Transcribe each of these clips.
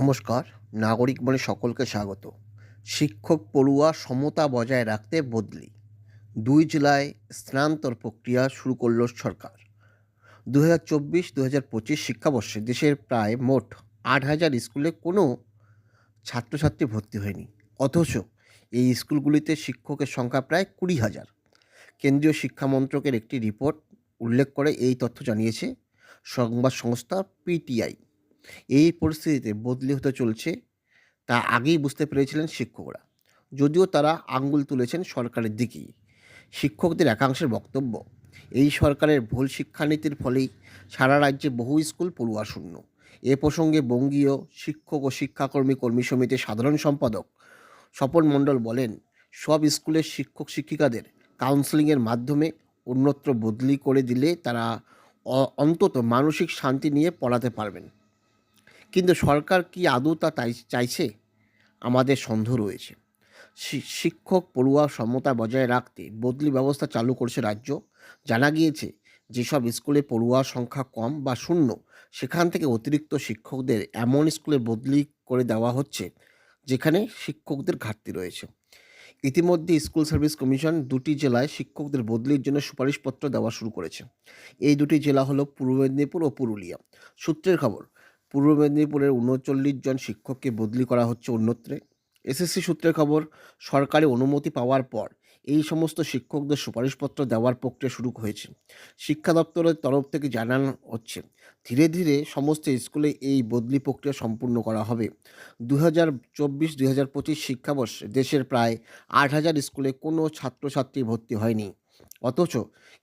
নমস্কার, নাগরিক বলে সকলকে স্বাগত। শিক্ষক পড়ুয়া সমতা বজায় রাখতে বদলি। দুই জেলায় স্থানান্তর প্রক্রিয়া শুরু করল সরকার। দু হাজার চব্বিশ দু হাজার পঁচিশ শিক্ষাবর্ষে দেশের প্রায় মোট আট হাজার স্কুলে কোনো ছাত্রছাত্রী ভর্তি হয়নি। অথচ এই স্কুলগুলিতে শিক্ষকের সংখ্যা প্রায় কুড়ি হাজার। কেন্দ্রীয় শিক্ষা মন্ত্রকের একটি রিপোর্ট উল্লেখ করে এই তথ্য জানিয়েছে সংবাদ সংস্থা পিটিআই। এই পরিস্থিতিতে বদলি হতে চলছে। তা আগেই বুঝতে পেরেছিলেন শিক্ষকরা। যদিও তারা আঙ্গুল তুলেছেন সরকারের দিকেই। শিক্ষকদের একাংশের বক্তব্য, এই সরকারের ভুল শিক্ষানীতির ফলেই সারা রাজ্যে বহু স্কুল পড়ুয়াশূন্য। এ প্রসঙ্গে বঙ্গীয় শিক্ষক ও শিক্ষাকর্মী কর্মী সমিতির সাধারণ সম্পাদক স্বপন মণ্ডল বলেন, সব স্কুলের শিক্ষক শিক্ষিকাদের কাউন্সেলিংয়ের মাধ্যমে অন্যত্র বদলি করে দিলে তারা অন্তত মানসিক শান্তি নিয়ে পড়াতে পারবেন। কিন্তু সরকার কি আদৌ তা চাইছে? আমাদের সন্দেহ রয়েছে। শিক্ষক পড়ুয়া সমতা বজায় রাখতে বদলি ব্যবস্থা চালু করছে রাজ্য। জানা গিয়েছে, যেসব স্কুলে পড়ুয়ার সংখ্যা কম বা শূন্য, সেখান থেকে অতিরিক্ত শিক্ষকদের এমন স্কুলে বদলি করে দেওয়া হচ্ছে, যেখানে শিক্ষকদের ঘাটতি রয়েছে। ইতিমধ্যে স্কুল সার্ভিস কমিশন দুটি জেলায় শিক্ষকদের বদলির জন্য সুপারিশপত্র দেওয়া শুরু করেছে। এই দুটি জেলা হলো পূর্ব মেদিনীপুর ও পুরুলিয়া। সূত্রের খবর পূর্ব মেদিনীপুরের উনচল্লিশ জন শিক্ষককে বদলি করা হচ্ছে অন্যত্রে। এসএসসি সূত্রের খবর, সরকারি অনুমতি পাওয়ার পর এই সমস্ত শিক্ষকদের সুপারিশপত্র দেওয়ার প্রক্রিয়া শুরু হয়েছে। শিক্ষা দপ্তরের তরফ থেকে জানানো হচ্ছে, ধীরে ধীরে সমস্ত স্কুলে এই বদলি প্রক্রিয়া সম্পূর্ণ করা হবে। দু হাজার চব্বিশ দুই হাজার পঁচিশ শিক্ষাবর্ষে দেশের প্রায় আট হাজার স্কুলে কোনো ছাত্রছাত্রী ভর্তি হয়নি। অথচ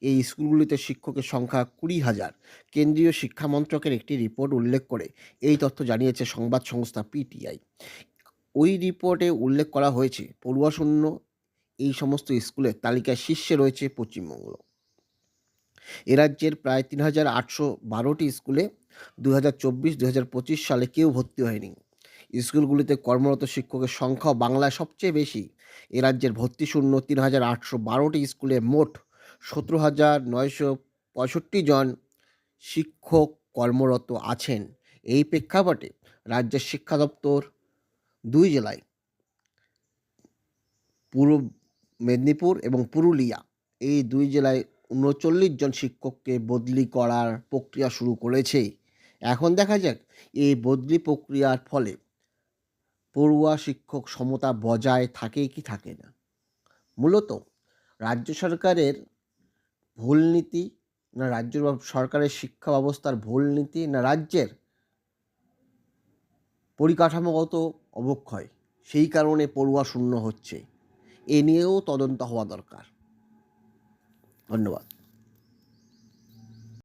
এই স্কুলগুলিতে শিক্ষকের সংখ্যা কুড়ি হাজার। কেন্দ্রীয় শিক্ষা মন্ত্রকের একটি রিপোর্ট উল্লেখ করে এই তথ্য জানিয়েছে সংবাদ সংস্থা পিটিআই। ওই রিপোর্টে উল্লেখ করা হয়েছে, পড়ুয়া শূন্য এই সমস্ত স্কুলের তালিকায় শীর্ষে রয়েছে পশ্চিমবঙ্গ। এ রাজ্যের প্রায় তিন হাজার আটশো বারোটি স্কুলে দু হাজার চব্বিশ দু হাজার পঁচিশ সালে কেউ ভর্তি হয়নি। স্কুলগুলিতে কর্মরত শিক্ষকের সংখ্যাও বাংলায় সবচেয়ে বেশি। এ রাজ্যের ভর্তি শূন্য তিন হাজার আটশো বারোটি স্কুলে মোট সতেরো হাজার নয়শো পঁয়ষট্টি জন শিক্ষক কর্মরত আছেন। এই প্রেক্ষাপটে রাজ্যের শিক্ষা দপ্তর দুই জেলায়, পূর্ব মেদিনীপুর এবং পুরুলিয়া, এই দুই জেলায় উনচল্লিশ জন শিক্ষককে বদলি করার প্রক্রিয়া শুরু করেছে। এখন দেখা যাক এই বদলি প্রক্রিয়ার ফলে পড়ুয়া শিক্ষক সমতা বজায় থাকে কি থাকে না? মূলত রাজ্য সরকারের ভুল নীতি না রাজ্য সরকারের শিক্ষা ব্যবস্থার ভুল নীতি না রাজ্যের পরিকাঠামোগত অবক্ষয়, সেই কারণে পড়ুয়া শূন্য হচ্ছে। এ নিয়েও তদন্ত হওয়া দরকার। ধন্যবাদ।